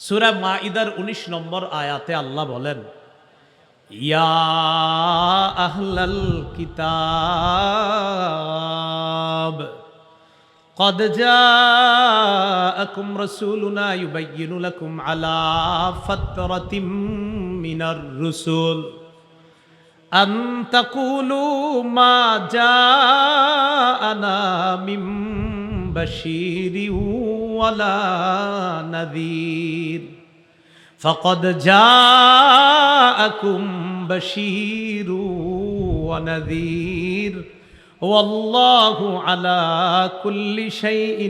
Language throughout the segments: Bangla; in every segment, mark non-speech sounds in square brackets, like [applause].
সুরা মাইদার উনিশ নম্বর আয়াতে আল্লাহ বলেন ইয়া আহলাল কিতাব قد جاءكم رسولنا يبين لكم على فترة من الرسل أن تقولوا ما جاءنا من بشير ولا نذير فقد جاءكم بشير ونذير والله على كل شيء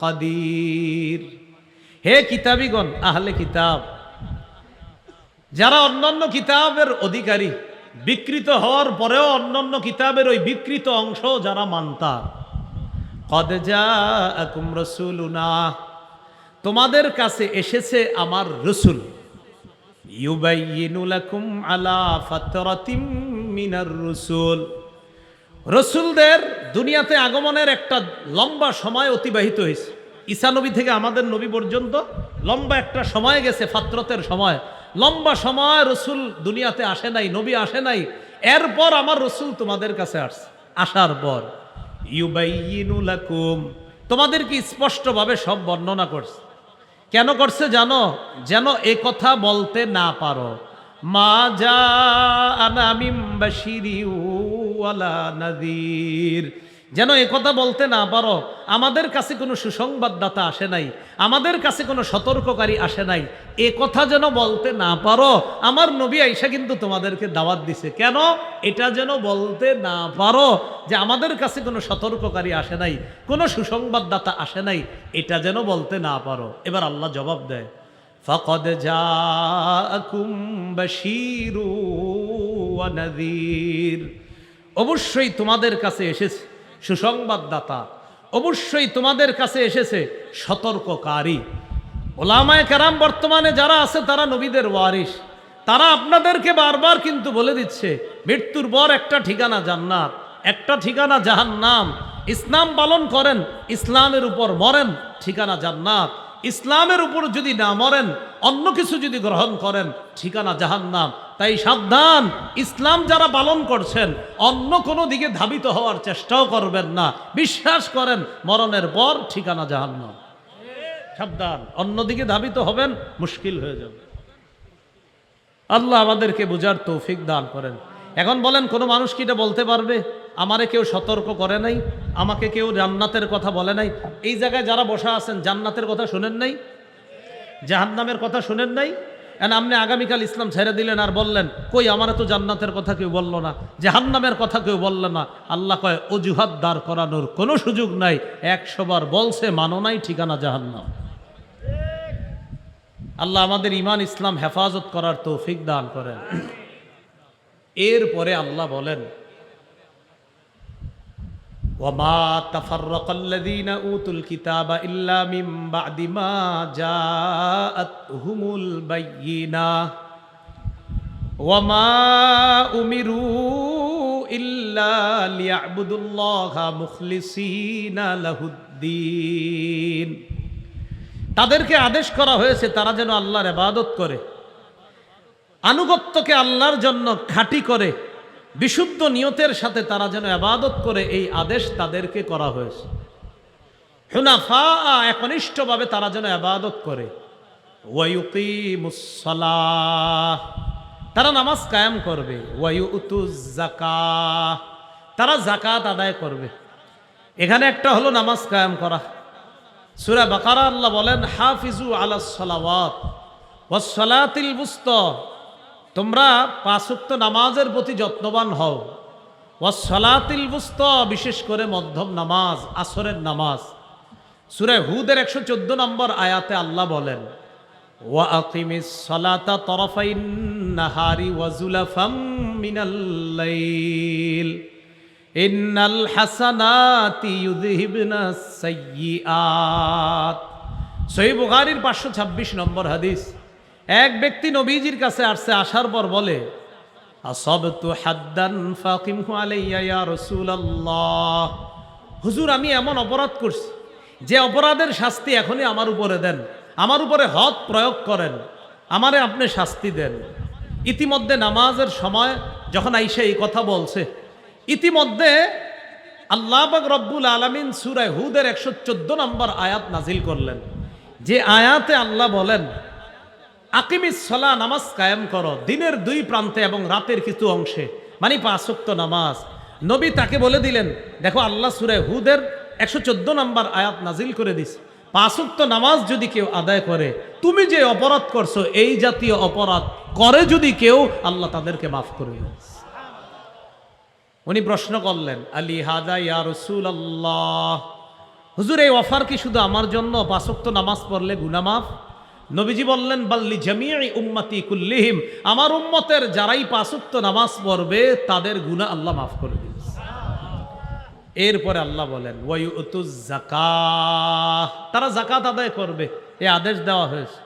قدير হে কিতাবিগণ আহলে কিতাব যারা অন্যান্য কিতাবের অধিকারী বিকৃত হওয়ার পরেও অন্যান্য কিতাবের ওই বিকৃত অংশ যারা মানতা তোমাদের কাছে এসেছে আমার রসুল। আলা মিনার রসুল। রসুলদের দুনিয়াতে আগমনের একটা লম্বা সময় অতিবাহিত হয়েছে। ঈসা নবী থেকে আমাদের নবী পর্যন্ত লম্বা একটা সময় গেছে, ফাত্রতের সময়। লম্বা সময় রসুল দুনিয়াতে আসে নাই, নবী আসে নাই। এরপর আমার রসুল তোমাদের কাছে আসছে, আসার পর। ইউবাইয়িনু লাকুম। তোমাদেরকে স্পষ্টভাবে সব বর্ণনা করছে? কেন করছে জানো? যেন এ কথা বলতে না পারো। মা যা আনা বাশিরি ওয়ালা যেন এ কথা বলতে না পারো, আমাদের কাছে কোনো সুসংবাদদাতা আসে নাই, আমাদের কাছে কোনো সতর্ককারী আসে নাই, এ কথা যেন বলতে না পারো, আমার নবী আইসা কিন্তু তোমাদেরকে দাওয়াত দিছে। কেন? এটা যেন বলতে না পারো যে আমাদের কাছে কোনো সতর্ককারী আসে নাই, কোনো সুসংবাদদাতা আসে নাই, এটা যেন বলতে না পারো। এবার আল্লাহ জবাব দেয়, ফকদ যা বাশীরু ওয়া নাযীর। অবশ্যই তোমাদের কাছে এসেছে। সুসংবাদদাতা। অবশ্যই তোমাদের কাছে এসেছে সতর্ককারী। ওলামায় কেরাম বর্তমানে যারা আছে, তারা নবীদের ওয়ারিস তারা আপনাদেরকে বারবার কিন্তু বলে দিচ্ছে, মৃত্যুর পর একটা ঠিকানা জান্নাত, একটা ঠিকানা জাহান্নাম। ইসলাম পালন করেন, ইসলামের উপর মরেন, ঠিকানা জান্নাত। ইসলামের উপর যদি না মরেন, অন্য কিছু যদি গ্রহণ করেন, ঠিকানা জাহান্নাম। তাই সাবধান। ইসলাম যারা পালন করছেন, অন্য কোনো দিকে ধাবিত হওয়ার চেষ্টাও করবেন না। বিশ্বাস করেন, মরণের পর ঠিকানা জাহান্নাম। সাবধান অন্যদিকে ধাবিত হবেন, মুশকিল হয়ে যাবে। আল্লাহ আমাদেরকে বোঝার তৌফিক দান করেন। এখন বলেন, কোনো মানুষ কি এটা বলতে পারবে? আমারে কেউ সতর্ক করে নাই, আমাকে কেউ জান্নাতের কথা বলে নাই। এই জায়গায় যারা বসা আছেন, জান্নাতের কথা শুনেন নাই? জাহান্নামের কথা শুনেন নাই? এন আপনি আগামীকাল ইসলাম ছেড়ে দিলেন আর বললেন, কই, আমার তো জান্নাতের কথা কেউ বলল না, জাহান্নামের কথা কেউ বলল না। আল্লাহ কয়, অজুহাত দাঁড় করানোর কোনো সুযোগ নাই একশোবার বলছে, মানো নাই ঠিকানা জাহান্নাম। আল্লাহ আমাদের ইমান ইসলাম হেফাজত করার তৌফিক দান করেন। এরপরে আল্লাহ বলেন وما تفرق الذين اوتوا الكتاب الا من بعد ما جاءتهم البينه وما امروا الا ليعبدوا الله مخلصين له الدين তাদেরকে আদেশ করা হয়েছে তারা যেন আল্লাহর ইবাদত করে আনুগত্যকে আল্লাহর জন্য খাঁটি করে বিশুদ্ধ নিয়তের সাথে তারা যেন আবাদত করে এই আদেশ তাদেরকে করা হয়েছে। হুনাফা একনিষ্ঠভাবে তারা যেন আবাদত করে। তারা নামাজ কায়েম করবে। ওয়াইউতুজাকা তারা জাকাত আদায় করবে। এখানে একটা হলো নামাজ কায়েম করা। সুরা বাকারা আল্লাহ বলেন, হাফিজু আলা সালাওয়াত ওয়াসসালাতিল বুস্ত তোমরা পাঁচুক্ত নামাজের প্রতি যত্নবান হও। ওয়াসলাতিল বুস্ত বিশেষ করে মধ্যম নামাজ, আসরের নামাজ। সুরে হুদের একশো চোদ্দ নম্বর আয়াতে আল্লাহ বলেন বুখারীর 526 নম্বর হাদিস। এক ব্যক্তি নবীজির কাছে আসছে, আসার পর বলে হুজুর, আমি এমন অপরাধ করছি, যে অপরাধের শাস্তি এখনই আমার উপরে দেন, আমার উপরে হদ প্রয়োগ করেন, আমারে আপনি শাস্তি দেন। ইতিমধ্যে নামাজের সময় যখন আইসা এই কথা বলছে, ইতিমধ্যে আল্লাহবাক রব্বুল আলমিন সুরায় হুদের একশো চোদ্দ নম্বর আয়াত নাজিল করলেন। যে আয়াতে আল্লাহ বলেন আকিমিস সলা নামাজ কায়েম করো। দিনের দুই প্রান্তে এবং রাতের কিছু অংশে। মানে পাঁচক্ত নামাজ। নবী তাকে বলে দিলেন, দেখো, আল্লাহ সুরে হুদের একশো চোদ্দ নম্বর আয়াত নাজিল করে দিস পাঁচক্ত নামাজ যদি কেউ আদায় করে, তুমি যে অপরাধ করছ, এই জাতীয় অপরাধ করে যদি কেউ, আল্লাহ তাদেরকে মাফ করে উনি প্রশ্ন করলেন, আলী হাজা ইয়া রসুল আল্লাহ হুজুর, এই অফার কি শুধু আমার জন্য? পাঁচক্ত নামাজ পড়লে গুনামাফ নবীজি বললেন, বাল্লি জামিয়াই উম্মতি কুল্লিহিম, আমার উম্মতের যারাই পাঁচক্ত নামাজ পড়বে, তাদের গুনাহ আল্লাহ মাফ করে দিন এরপরে আল্লাহ বলেন জাকাহ তারা জাকাত আদায় করবে। এ আদেশ দেওয়া হয়েছে।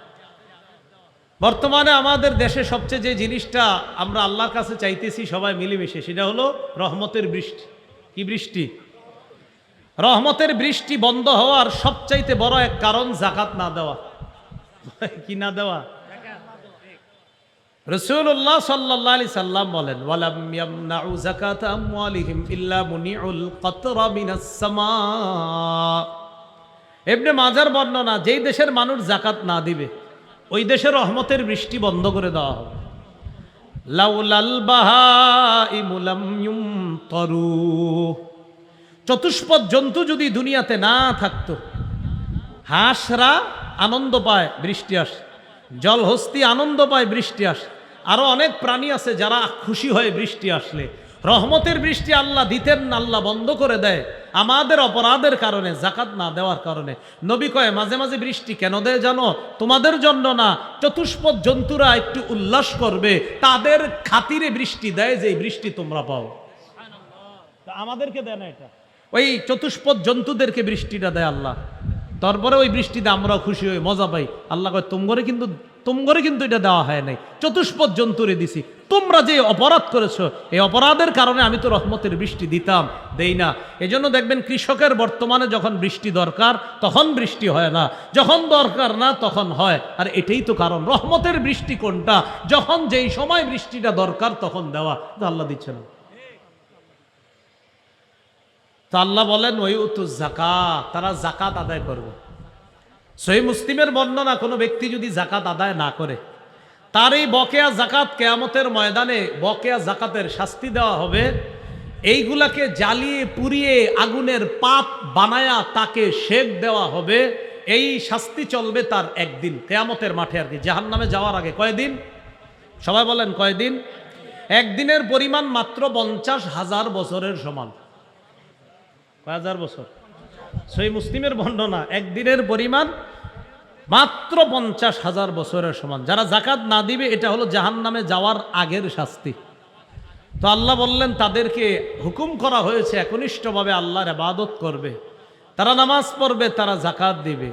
বর্তমানে আমাদের দেশে সবচেয়ে যে জিনিসটা আমরা আল্লাহর কাছে চাইতেছি সবাই মিলেমিশে, সেটা হলো রহমতের বৃষ্টি। কি বৃষ্টি? রহমতের বৃষ্টি বন্ধ হওয়ার সবচাইতে বড় এক কারণ জাকাত না দেওয়া। [laughs] কি না দেওয়া? রসুল্লাহ সাল্লাহ আলি সাল্লাম বলেন, ওয়ালাম এমনি মাজার বর্ণনা, যেই দেশের মানুষ জাকাত না দিবে, ওই দেশের রহমতের বৃষ্টি বন্ধ করে দেওয়া হবে। লাউলাল বাহাইমুলাম ইউমতরু। চতুষ্পদ জন্তু যদি দুনিয়াতে না থাকতো, হাঁসরা আনন্দ পায়, বৃষ্টি আসে। জলহস্তি আনন্দ পায়, বৃষ্টি আসে। আরও অনেক প্রাণী আছে যারা খুশি হয় বৃষ্টি আসলে। রহমতের বৃষ্টি আল্লাহ দিতেন না, আল্লাহ বন্ধ করে দেয়। আমাদের অপরাধের কারণে, জাকাত না দেওয়ার কারণে। নবী কয়, মাঝে মাঝে বৃষ্টি কেন দেয় জানো? তোমাদের জন্য না। চতুষ্পদ জন্তুরা একটু উল্লাস করবে। তাদের খাতিরে বৃষ্টি দেয় যে বৃষ্টি তোমরা পাও। আমাদেরকে দেয় না এটা। ওই চতুষ্পদ জন্তুদেরকে বৃষ্টিটা দেয় আল্লাহ। তারপরে ওই বৃষ্টিতে আমরাও খুশি হই, মজা পাই। আল্লাহ কয় তোমরে কিন্তু তোমরে কিন্তু এটা দেওয়া হয় নাই। চতুষ্পদ জন্তুরে দিছি। তোমরা যে অপরাধ করেছ, এই অপরাধের কারণে আমি তো রহমতের বৃষ্টি দিতাম, দেই না। এজন্য দেখবেন কৃষকের বর্তমানে যখন বৃষ্টি দরকার, তখন বৃষ্টি হয় না। যখন দরকার না, তখন হয়। আর এটাই তো কারণ। রহমতের বৃষ্টি কোনটা? যখন যেই সময় বৃষ্টিটা দরকার, তখন দেওয়া। আল্লাহ দিচ্ছে না। তো আল্লাহ বলেন, ওই উতু জাকাত তারা জাকাত আদায় করবে। সহি মুসলিমের বর্ণনা, কোনো ব্যক্তি যদি জাকাত আদায় না করে, তার এই বকেয়া জাকাত কেয়ামতের ময়দানে বকেয়া জাকাতের শাস্তি দেওয়া হবে। এইগুলাকে জ্বালিয়ে, পুড়িয়ে, আগুনের পাপ বানায়া তাকে শেক দেওয়া হবে। এই শাস্তি চলবে তার একদিন, কেয়ামতের মাঠে আর কি। জাহান নামে যাওয়ার আগে কয়দিন? সবাই বলেন কয়দিন? একদিনের পরিমাণ মাত্র পঞ্চাশ হাজার বছরের সমান। হাজার বছর? সেই মুসলিমের বর্ণনা একদিনের পরিমাণ মাত্র পঞ্চাশ হাজার বছরের সমান। যারা জাকাত না দিবে, এটা হলো জাহান নামে যাওয়ার আগের শাস্তি। তো আল্লাহ বললেন, তাদেরকে হুকুম করা হয়েছে, একনিষ্ঠভাবে আল্লাহর আবাদত করবে। তারা নামাজ পড়বে, তারা জাকাত দিবে।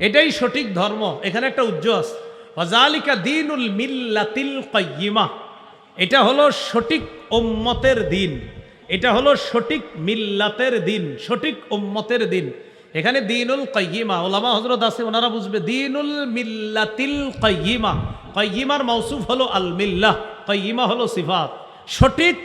এটাই সঠিক ধর্ম। এখানে একটা উজ্জ্ব আছে। ওয়াজালিকা দিনুল মিল্লাতিল কাইয়্যিমা এটা হলো সঠিক উম্মতের দিন। এটা হলো সঠিক মিল্লাতের দিন, সঠিক উম্মতের দিন। এখানে দিনুল কাইয়িমা ওলামা হজরত আছে, ওনারা বুঝবে, দিনুল মিল্লাতিল কাইয়িমা। কাইয়িমার মৌসুফ হলো আল মিল্লাহ কাইয়িমা হলো সিফাত। সঠিক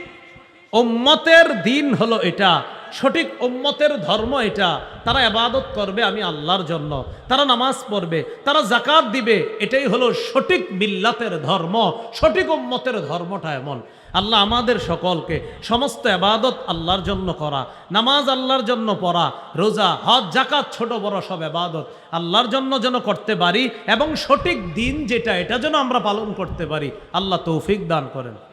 উম্মতের দিন হলো এটা। সঠিক উম্মতের ধর্ম এটা। তারা আবাদত করবে আমি আল্লাহর জন্য। তারা নামাজ পড়বে, তারা জাকাত দিবে, এটাই হলো সঠিক মিল্লাতের ধর্ম। সঠিক উম্মতের ধর্মটা এমন। আল্লাহ আমাদের সকলকে সমস্ত আবাদত আল্লাহর জন্য করা, নামাজ আল্লাহর জন্য পড়া, রোজা, হজ জাকাত ছোট বড় সব আবাদত আল্লাহর জন্য যেন করতে পারি এবং সঠিক দিন যেটা, এটা যেন আমরা পালন করতে পারি। আল্লাহ তৌফিক দান করেন।